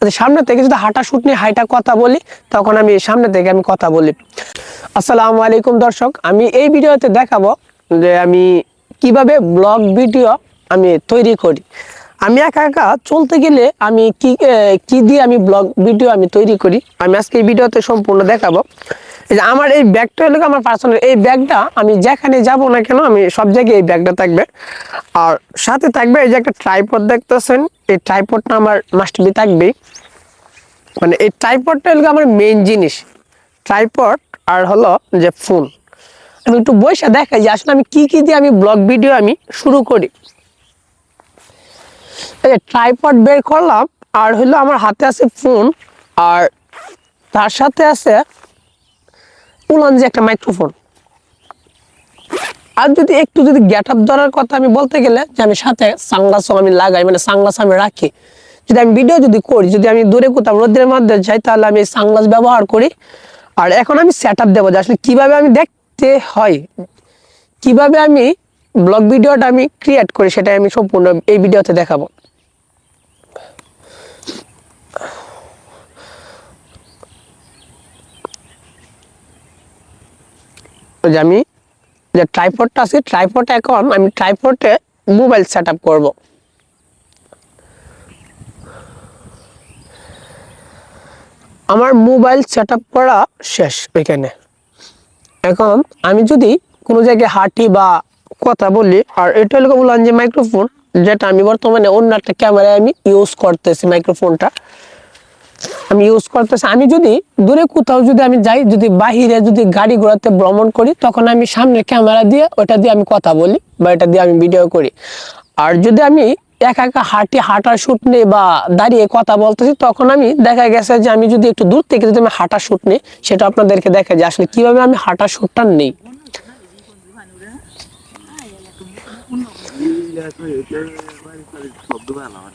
যদি সামনে থেকে যদি হাঁটা শুট নিয়ে হাইটা কথা বলি, তখন আমি সামনে থেকে আমি কথা বলি। আসসালামু আলাইকুম দর্শক, আমি এই ভিডিওতে দেখাবো যে আমি কীভাবে ব্লগ ভিডিও আমি তৈরি করি। আমি একা একা চলতে গেলে আমি কি কি দিয়ে আমি ব্লগ ভিডিও আমি তৈরি করি, আমি আজকে এই ভিডিওতে সম্পূর্ণ দেখাবো। এই যে আমার এই ব্যাগটা হলো আমার পার্সোনাল এই ব্যাগটা আমি যেখানে যাব না কেন আমি সব জায়গায় এই ব্যাগটা থাকবে। আর সাথে থাকবে এই যে একটা ট্রাইপড দেখতেছেন, এই ট্রাইপডটা আমার মাস্ট বি থাকবেই। মানে এই ট্রাইপডটা হলো আমার মেইন জিনিস। ট্রাইপড আর হলো যে ফোন আমি একটু বসে দেখাই যে আসলে আমি কি কি দিয়ে আমি ব্লগ ভিডিও আমি শুরু করি। এই যে ট্রাইপড বের করলাম, আর হলো আমার হাতে আছে ফোন আর তার সাথে আছে উলান যে একটা মাইক্রোফোন আর যদি একটু যদি গেট আপ ধরার কথা আমি বলতে গেলে যে আমি সাথে সাংলাসও আমি লাগাই মানে সাংলাস আমি রাখি। যদি আমি ভিডিও যদি করি, যদি আমি দূরে কোথাও রোদের মধ্যে যাই, তাহলে আমি সাংলাস ব্যবহার করি। আর এখন আমি সেট আপ দেবো যে আসলে কীভাবে আমি দেখতে হয়, কীভাবে আমি ব্লগ ভিডিওটা আমি ক্রিয়েট করি, সেটাই আমি সম্পূর্ণ এই ভিডিওতে দেখাবো। যে আমি যে ট্রাইপডটা আছে ট্রাইপডটা এখন আমি ট্রাইপডে মোবাইল সেট আপ করব। আমার মোবাইল সেট আপ করা শেষ ওইখানে এখন আমি যদি কোনো জায়গায় হাঁটি বা কথা বলি, আর এটা হলো বললাম যে মাইক্রোফোন যেটা আমি বর্তমানে অন্য একটা ক্যামেরায় আমি ইউজ করতেছি মাইক্রোফোনটা আমি ইউজ করতেছি। আমি যদি দূরে কোথাও যদি আমি যাই, যদি বাহিরে যদি গাড়ি ঘোড়াতে ভ্রমণ করি, তখন আমি সামনে ক্যামেরা দিয়ে ওটা দিয়ে আমি কথা বলি বা এটা দিয়ে আমি ভিডিও করি। আর যদি আমি একা একা হাঁটি, হাঁটার শ্যুট নেই বা দাঁড়িয়ে কথা বলতেছি, তখন আমি দেখা গেছে যে আমি যদি একটু দূর থেকে যদি আমি হাঁটার শ্যুট নিই, সেটা আপনাদেরকে দেখা যায়। আসলে কীভাবে আমি হাঁটার শ্যুটটা নেই? শব্দ ভালো আমার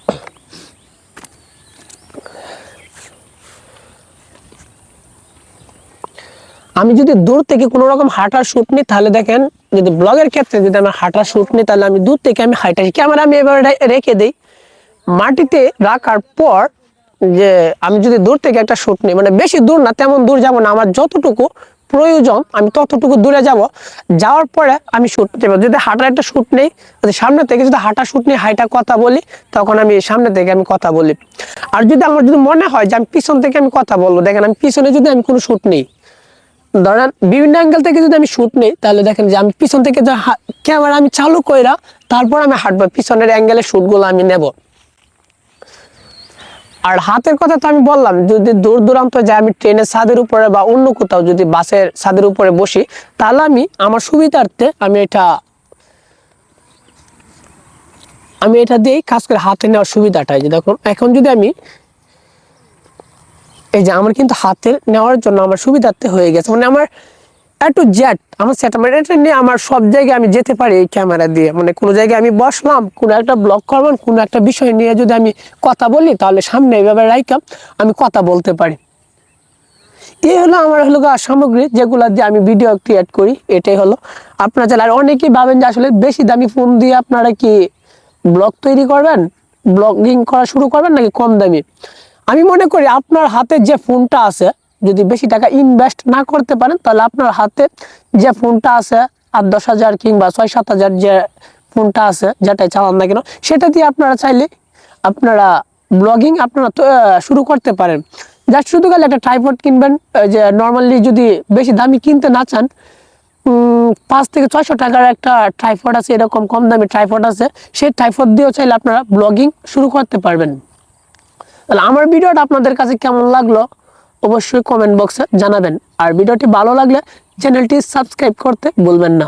আমি যদি দূর থেকে কোনো রকম হাঁটার শ্যুট নিই, তাহলে দেখেন, যদি ব্লগের ক্ষেত্রে যদি আমি হাঁটার শ্যুট নিই, তাহলে আমি দূর থেকে আমি হাইটা ক্যামেরা আমি এবার রেখে দিই। মাটিতে রাখার পর যে আমি যদি দূর থেকে একটা শ্যুট নিই মানে বেশি দূর না, তেমন দূর যাব না, আমার যতটুকু প্রয়োজন, আমি ততটুকু দূরে যাব, যাওয়ার পরে আমি শ্যুট দেবো যদি হাঁটার একটা শ্যুট নেই, যদি সামনে থেকে যদি হাঁটা শ্যুট নিয়ে হাইটা কথা বলি, তখন আমি সামনে থেকে আমি কথা বলি। আর যদি আমার যদি মনে হয় যে আমি পিছন থেকে আমি কথা বলব, দেখেন আমি পিছনে যদি আমি কোনো শ্যুট নেই ধরেন বিভিন্ন অ্যাঙ্গেল থেকে যদি আমি শুট নেই, তাহলে দেখেন যে আমি পিছন থেকে ক্যামেরা আমি চালু কইরা তারপর আমি হাঁটবো, পিছনের অ্যাঙ্গেলের শ্যুটগুলো আমি নেব। আর হাতের কথা তো আমি বললাম, যদি দূর দূরান্ত যাই আমি ট্রেনের ছাদের উপরে বা অন্য কোথাও যদি বাসের ছাদের উপরে বসি, তাহলে আমি আমার সুবিধার্থে আমি এটা আমি এটা দিয়েই কাজ করে হাতে নেওয়ার সুবিধাটাই যে দেখুন, এখন যদি আমি এই যে আমার কিন্তু হাতের নেওয়ার জন্য আমার সুবিধার্থে হয়ে গেছে। মানে আমার একটু জেট আমার মানে এটা নিয়ে আমার সব জায়গায় আমি যেতে পারি এই ক্যামেরা দিয়ে। মানে কোনো জায়গায় আমি বসলাম, কোনো একটা ব্লগ করবেন কোনো একটা বিষয় নিয়ে যদি আমি কথা বলি, তাহলে সামনে এইভাবে রাইকাম আমি কথা বলতে পারি। এই হলো আমার হলো সামগ্রী, যেগুলো দিয়ে আমি ভিডিও ক্রিয়েট করি। এটাই হলো। আপনারা চাইলে আর অনেকেই ভাবেন যে আসলে বেশি দামি ফোন দিয়ে আপনারা কি ব্লগ তৈরি করবেন? ব্লগিং করা শুরু করবেন নাকি কম দামি? আমি মনে করি আপনার হাতে যে ফোনটা আছে, যদি বেশি টাকা ইনভেস্ট না করতে পারেন, তাহলে আপনার হাতে যে ফোনটা আছে, আট, দশ হাজার কিংবা ছয়, সাত হাজার যে ফোনটা আছে, যেটাই চালান না কেন, সেটা দিয়ে আপনারা চাইলে আপনারা ব্লগিং আপনারা শুরু করতে পারেন। জাস্ট শুধু গেলে একটা ট্রাইপড কিনবেন যে নর্মালি যদি বেশি দামি কিনতে না চান পাঁচ থেকে ছয়শো টাকার একটা ট্রাইপড আছে, এরকম কম দামি ট্রাইপড আছে, সেই ট্রাইপড দিয়েও চাইলে আপনারা ব্লগিং শুরু করতে পারবেন। তাহলে আমার ভিডিওটা আপনাদের কাছে কেমন লাগল অবশ্যই কমেন্ট বক্সে জানাবেন। আর ভিডিওটি ভালো লাগলে চ্যানেলটি সাবস্ক্রাইব করতে ভুলবেন না।